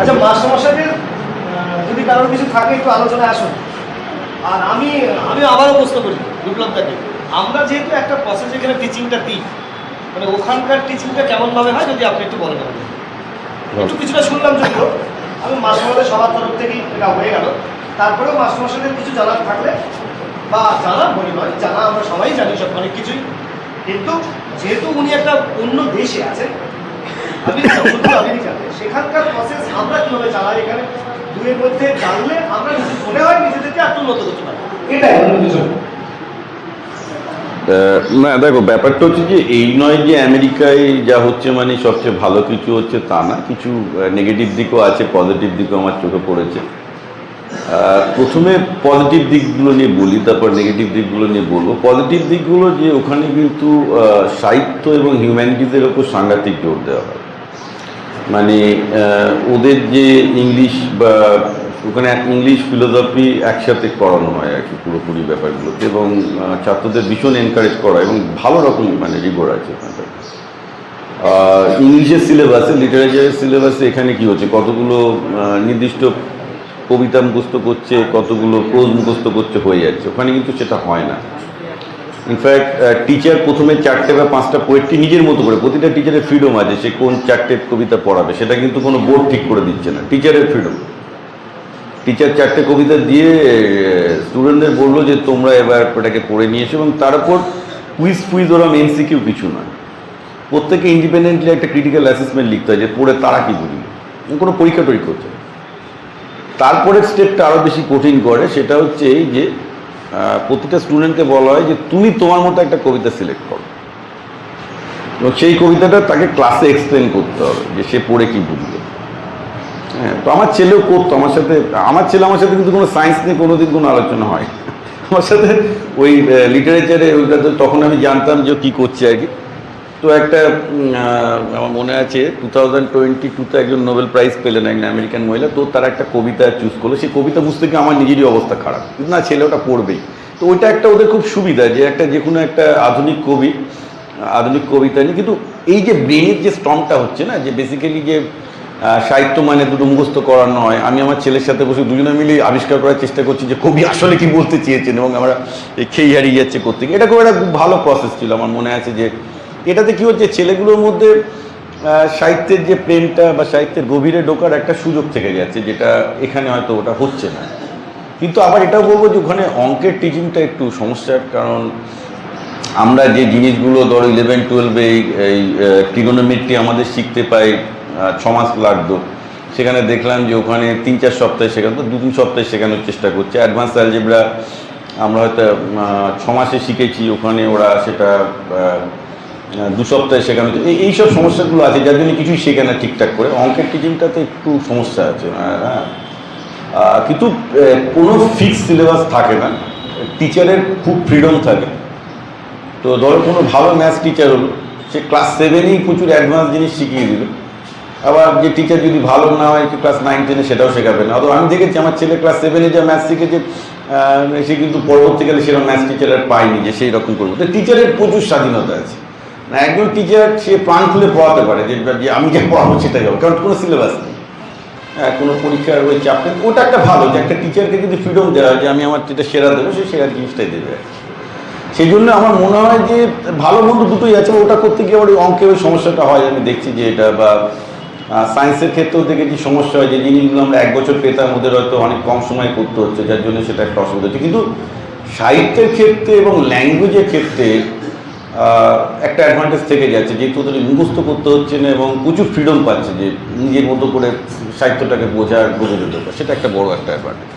আচ্ছা মাস্টারমশাইদের যদি কারোর কিছু থাকে, একটু আলোচনায় আসুন। আর আমি আমি আবারও প্রশ্ন করি বিপ্লবদাকে। আমরা যেহেতু একটা প্রসেস এখানে টিচিংটা দিই মানে ওখানকার টিচিংটা কেমনভাবে হয়, যদি আপনি একটু বলেন। একটু কিছুটা শুনলাম যদিও, আমি মাস্টারমশাই সবার তরফ থেকেই এটা হয়ে গেল। তারপরেও মাস্টারমশাইদের কিছু জানার থাকলে, বা জানা বলি নয় জানা আমরা সবাই জানি সব অনেক কিছুই। কিন্তু যেহেতু উনি একটা অন্য দেশে আছেন না। দেখো, ব্যাপারটা হচ্ছে যে এই নয় যে আমেরিকায় যা হচ্ছে মানে সবচেয়ে ভালো কিছু হচ্ছে তা না, কিছু নেগেটিভ দিকও আছে পজিটিভ দিকও আমার চোখে পড়েছে। প্রথমে পজিটিভ দিকগুলো নিয়ে বলি, তারপর নেগেটিভ দিকগুলো নিয়ে বলব। পজিটিভ দিকগুলো যে ওখানে কিন্তু সাহিত্য এবং হিউম্যানিটিজের ওপর সাংঘাতিক জোর দেওয়া হয়। মানে ওদের যে ইংলিশ বা ওখানে ইংলিশ ফিলোসফি একসাথে করানো হয় আর কি পুরোপুরি ব্যাপারগুলোতে এবং ছাত্রদের ভীষণ এনকারেজ করা এবং ভালো রকম মানে রিগোর আছে ওখানটা ইংলিশের সিলেবাসে লিটারেচারের সিলেবাসে এখানে কি হচ্ছে? কতগুলো নির্দিষ্ট কবিতা মুখস্থ করছে, কতগুলো প্রোজ মুখস্থ করছে হয়ে যাচ্ছে। ওখানে কিন্তু সেটা হয় না। ইনফ্যাক্ট টিচার প্রথমে চারটে বা পাঁচটা পোয়েট্রি নিজের মতো করে, প্রতিটা টিচারের ফ্রিডম আছে, সে কোন চারটে কবিতা পড়াবে, সেটা কিন্তু কোনো বোর্ড ঠিক করে দিচ্ছে না টিচারের ফ্রিডম টিচার চারটে কবিতা দিয়ে স্টুডেন্টদের বলল যে, তোমরা এবার ওটাকে পড়ে নিয়ে এসো, এবং তার উপর কুইজ ফুইজ ওরম এমসিকিউ কিছু না। প্রত্যেকে ইন্ডিপেন্ডেন্টলি একটা ক্রিটিক্যাল অ্যাসেসমেন্ট লিখতে হয় যে, পড়ে তারা কি বুঝবে? কোনো পরীক্ষা টরীক্ষা হচ্ছে। তারপরের স্টেপটা আরও বেশি কঠিন করে, সেটা হচ্ছে এই যে প্রতিটা স্টুডেন্টকে বলা হয় যে তুমি তোমার মতো একটা কবিতা সিলেক্ট করো। এবং সেই কবিতাটা তাকে ক্লাসে এক্সপ্লেন করতে হবে যে সে পড়ে কি বুঝবে। হ্যাঁ তো আমার ছেলেও করতো, আমার সাথে, আমার ছেলে আমার সাথে কিন্তু কোনো সায়েন্স নিয়ে কোনো দিন কোনো আলোচনা হয় আমার সাথে ওই লিটারেচারে ওইটা তখন আমি জানতাম যে কি করছে আর কি। তো একটা আমার মনে আছে টু থাউজেন্ড টোয়েন্টি টুতে একজন নোবেল প্রাইজ পেলেন একজন আমেরিকান মহিলা, তো তার একটা কবিতা চুজ করল। সেই কবিতা বুঝতে গিয়ে আমার নিজেরই অবস্থা খারাপ। না, ছেলে ওটা পড়বেই। তো ওইটা একটা ওদের খুব সুবিধা যে একটা যে কোনো একটা আধুনিক কবি, আধুনিক কবিতা নিয়ে, কিন্তু এই যে ব্রেনের যে স্টমটা হচ্ছে না, যে বেসিক্যালি যে সাহিত্য মানে দুটো মুখস্থ করার নয় আমি আমার ছেলের সাথে বসে দুজনে মিলে আবিষ্কার করার চেষ্টা করছি যে কবি আসলে কি বলতে চেয়েছেন এবং আমরা খেই হারিয়ে যাচ্ছে করতে এটা খুব একটা খুব ভালো প্রসেস ছিল, আমার মনে আছে যে এটাতে কি হচ্ছে? ছেলেগুলোর মধ্যে সাহিত্যের যে প্রেমটা বা সাহিত্যের গভীরে ঢোকার একটা সুযোগ থেকে যাচ্ছে, যেটা এখানে হয়তো ওটা হচ্ছে না। কিন্তু আবার এটাও বলব যে ওখানে অঙ্কের টিচিংটা একটু সমস্যার, কারণ আমরা যে জিনিসগুলো ধরো ইলেভেন টুয়েলভে এই ট্রিগোনোমেট্রি আমাদের শিখতে পাই ছ মাস লাগতো। সেখানে দেখলাম যে ওখানে তিন, চার সপ্তাহে শেখানো তো দু, তিন সপ্তাহে শেখানোর চেষ্টা করছে। অ্যাডভান্স অ্যালজেব্রা আমরা হয়তো ছ মাসে শিখেছি, ওখানে ওরা সেটা দু সপ্তাহে শেখানো। এই এইসব সমস্যাগুলো আছে যার জন্য কিছুই শেখে না ঠিকঠাক করে। অঙ্কের টিচিংটাতে একটু সমস্যা আছে আহ, হ্যাঁ। কিন্তু কোনো ফিক্সড সিলেবাস থাকে না। টিচারের খুব ফ্রিডম থাকে। তো ধরো কোনো ভালো ম্যাথ টিচার হলো সে ক্লাস সেভেনেই প্রচুর অ্যাডভান্স জিনিস শিখিয়ে দিল আবার যে টিচার যদি ভালো না হয় ক্লাস নাইন টেনে সেটাও শেখাবে না। অথবা আমি দেখেছি আমার ছেলে ক্লাস সেভেনে যে ম্যাথ শিখেছে সে কিন্তু পরবর্তীকালে সেরকম ম্যাথ টিচার আর পায়নি যে সেই রকম করব। তো টিচারের প্রচুর স্বাধীনতা আছে। না একজন টিচার সে প্রাণ খুলে পড়াতে পারে, যে আমি যা পড়াবো সেটাই হবে, কারণ কোনো সিলেবাস নেই। হ্যাঁ কোনো পরীক্ষার ওই চাপ নেই। ওটা একটা ভালো, যে একটা টিচারকে যদি ফ্রিডম দেওয়া হয়, যে আমি আমার যেটা সেরা দেবো, সে সেরা জিনিসটাই দেবে। সেই জন্য আমার মনে হয় যে ভালো মন্দ দুটোই আছে, ওটা করতে গিয়ে আবার অঙ্কে ওই সমস্যাটা হয়। আমি দেখছি যে এটা বা সায়েন্সের ক্ষেত্রেও দেখেছি সমস্যা হয়, যে জিনিসগুলো আমরা এক বছর পেতাম, ওদের হয়তো অনেক কম সময় করতে হচ্ছে, যার জন্য সেটা একটা অসুবিধা হচ্ছে। কিন্তু সাহিত্যের ক্ষেত্রে এবং ল্যাঙ্গুয়েজের ক্ষেত্রে একটা অ্যাডভান্টেজ থেকে যাচ্ছে যেহেতু ওদের মুখস্থ করতে হচ্ছে না এবং প্রচুর ফ্রিডম পাচ্ছে যে নিজের মতো করে সাহিত্যটাকে বোঝার বোঝাতে পারে সেটা একটা বড় একটা অ্যাডভান্টেজ